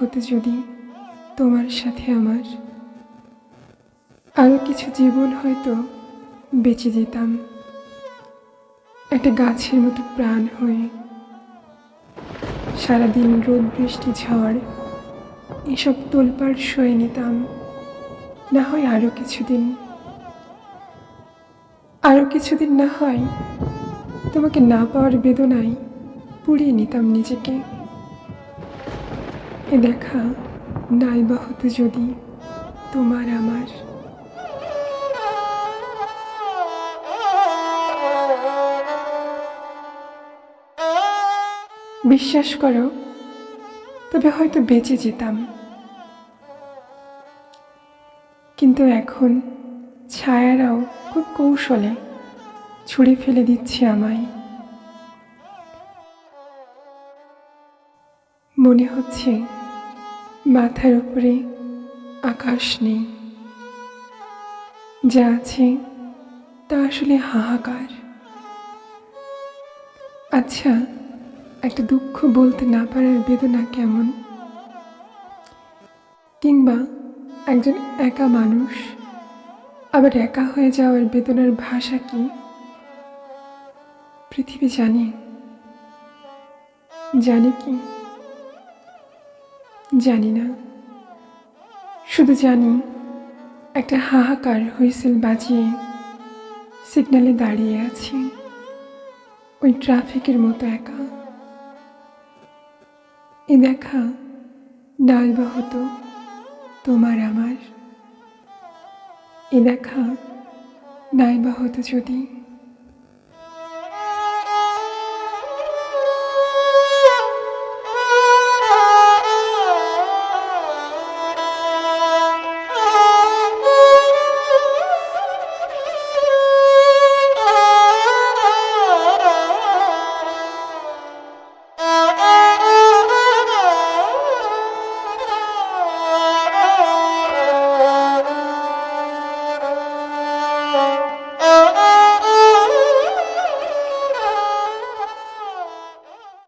হতো যদি তোমার সাথে আমার। আরও কিছু জীবন হয়তো বেঁচে যেতাম। একটা গাছের মতো প্রাণ হয়ে সারাদিন রোদ, বৃষ্টি, ঝড়, এসব তোলপাড় সয়ে নিতাম। না হয় আরও কিছুদিন। আরও কিছুদিন না হয় তোমাকে না পাওয়ার বেদনায় পুড়িয়ে নিতাম নিজেকে। এ দেখা নাই বা হতো যদি তোমার আমার। বিশ্বাস করো, তবে হয়তো বেঁচে যেতাম। কিন্তু এখন ছায়ারাও খুব কৌশলে ছুঁড়ে ফেলে দিচ্ছে আমায়। মনে হচ্ছে মাথার উপরে আকাশ নেই। যা আছে তা আসলে হাহাকার। আচ্ছা একটা দুঃখ বলতে না পারার বেদনা কেমন? কিংবা একজন একা মানুষ, আবার একা হয়ে যাওয়ার বেদনার ভাষা কি? পৃথিবী জানে। জানে কি? জানি না। শুধু জানি, একটা হাহাকার হুইসেল বাজিয়ে সিগন্যালে দাঁড়িয়ে আছি। ওই ট্রাফিকের মতো একা। এ দেখা ডাল বা হতো তোমার আমার। এ দেখা নাই বা হতো যদি